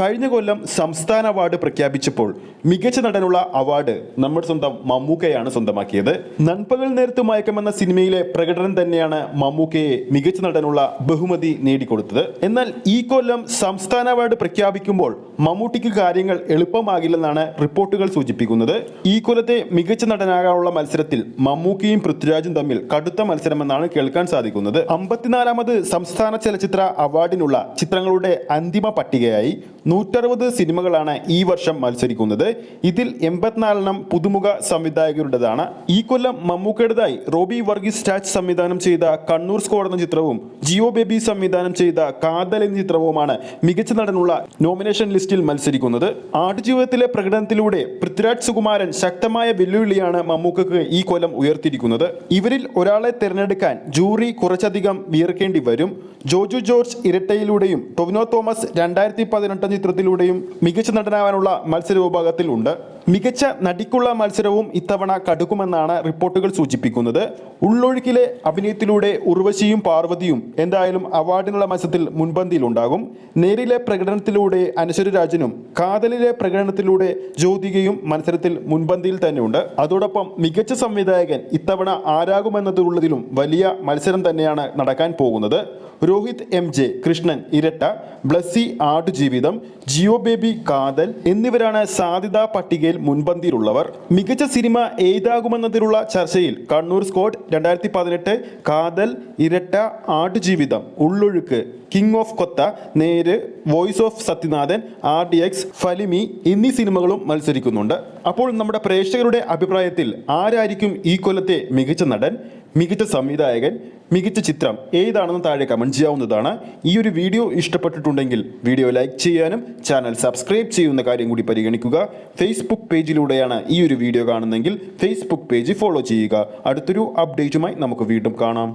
കഴിഞ്ഞ കൊല്ലം സംസ്ഥാന അവാർഡ് പ്രഖ്യാപിച്ചപ്പോൾ മികച്ച നടനുള്ള അവാർഡ് നമ്മുടെ സ്വന്തം മമ്മൂക്കയാണ് സ്വന്തമാക്കിയത്. നൻപകൽ നേരത്ത് മയക്കമെന്ന സിനിമയിലെ പ്രകടനം തന്നെയാണ് മമ്മൂക്കയെ മികച്ച നടനുള്ള ബഹുമതി നേടിക്കൊടുത്തത്. എന്നാൽ ഈ കൊല്ലം സംസ്ഥാന അവാർഡ് പ്രഖ്യാപിക്കുമ്പോൾ മമ്മൂട്ടിക്ക് കാര്യങ്ങൾ എളുപ്പമാകില്ലെന്നാണ് റിപ്പോർട്ടുകൾ സൂചിപ്പിക്കുന്നത്. ഈ കൊല്ലത്തെ മികച്ച നടനാകാനുള്ള മത്സരത്തിൽ മമ്മൂക്കയും പൃഥ്വിരാജും തമ്മിൽ കടുത്ത മത്സരമെന്നാണ് കേൾക്കാൻ സാധിക്കുന്നത്. അമ്പത്തിനാലാമത് സംസ്ഥാന ചലച്ചിത്ര അവാർഡിനുള്ള ചിത്രങ്ങളുടെ അന്തിമ പട്ടികയായി നൂറ്ററുപത് സിനിമകളാണ് ഈ വർഷം മത്സരിക്കുന്നത്. ഇതിൽ എൺപത്തിനാലെണ്ണം പുതുമുഖ സംവിധായകരുടേതാണ്. ഈ കൊല്ലം മമ്മൂക്കയുടേതായി റോബി വർഗീസ് സ്റ്റാച്ച് സംവിധാനം ചെയ്ത കണ്ണൂർ സ്കോഡ് എന്ന ചിത്രവും ജിയോ ബേബി സംവിധാനം ചെയ്ത കാതൽ എന്ന ചിത്രവുമാണ് മികച്ച നടനുള്ള നോമിനേഷൻ ലിസ്റ്റിൽ മത്സരിക്കുന്നത്. ആടുജീവിതത്തിലെ പ്രകടനത്തിലൂടെ പൃഥ്വിരാജ് സുകുമാരൻ ശക്തമായ വെല്ലുവിളിയാണ് മമ്മൂക്കക്ക് ഈ കൊല്ലം ഉയർത്തിയിരിക്കുന്നത്. ഇവരിൽ ഒരാളെ തിരഞ്ഞെടുക്കാൻ ജൂറി കുറച്ചധികം വിയർക്കേണ്ടി വരും. ജോജു ജോർജ് ഇരട്ടയിലൂടെയും ടൊവിനോ തോമസ് രണ്ടായിരത്തി പതിനെട്ട് ചിത്രത്തിലൂടെയും മികച്ച നടനാവാനുള്ള മത്സര വിഭാഗത്തിൽ ഉണ്ട് മികച്ച നടിക്കുള്ള മത്സരവും ഇത്തവണ കടുക്കുമെന്നാണ് റിപ്പോർട്ടുകൾ സൂചിപ്പിക്കുന്നത്. ഉള്ളൊഴുക്കിലെ അഭിനയത്തിലൂടെ ഉർവശിയും പാർവതിയും എന്തായാലും അവാർഡിനുള്ള മത്സരത്തിൽ മുൻപന്തിയിലുണ്ടാകും. നേരിലെ പ്രകടനത്തിലൂടെ അനശ്വര രാജനും കാതലിലെ പ്രകടനത്തിലൂടെ ജ്യോതികയും മത്സരത്തിൽ മുൻപന്തിയിൽ തന്നെയുണ്ട്. അതോടൊപ്പം മികച്ച സംവിധായകൻ ഇത്തവണ ആരാകുമെന്നതിലുള്ളതിലും വലിയ മത്സരം തന്നെയാണ് നടക്കാൻ പോകുന്നത്. രോഹിത് എം ജെ കൃഷ്ണൻ ഇരട്ട ബ്ലസ്സി ആടുജീവിതം ജിയോ ബേബി കാതൽ എന്നിവരാണ് സാധ്യതാ പട്ടികയിൽ മുൻപന്തിയിലുള്ളവർ. മികച്ച സിനിമ ഏതാകുമെന്നതിലുള്ള ചർച്ചയിൽ കണ്ണൂർ സ്കോട്ട് രണ്ടായിരത്തി പതിനെട്ട് Kaathal Iratta Aadujeevitham Ullozhukku king of Kotha Neru voice of Sathyanathan R D X Falimy എന്നീ സിനിമകളും മത്സരിക്കുന്നുണ്ട്. അപ്പോൾ നമ്മുടെ പ്രേക്ഷകരുടെ അഭിപ്രായത്തിൽ ആരായിരിക്കും ഈ കൊല്ലത്തെ മികച്ച നടൻ? മികച്ച സംവിധായകൻ മികച്ച ചിത്രം ഏതാണെന്ന് താഴെ കമന്റ് ചെയ്യാവുന്നതാണ്. ഈ ഒരു വീഡിയോ ഇഷ്ടപ്പെട്ടിട്ടുണ്ടെങ്കിൽ വീഡിയോ ലൈക്ക് ചെയ്യാനും ചാനൽ സബ്സ്ക്രൈബ് ചെയ്യുന്ന കാര്യം കൂടി പരിഗണിക്കുക. ഫേസ്ബുക്ക് പേജിലൂടെയാണ് ഈ ഒരു വീഡിയോ കാണുന്നതെങ്കിൽ ഫേസ്ബുക്ക് പേജ് ഫോളോ ചെയ്യുക. അടുത്തൊരു അപ്ഡേറ്റുമായി നമുക്ക് വീണ്ടും കാണാം.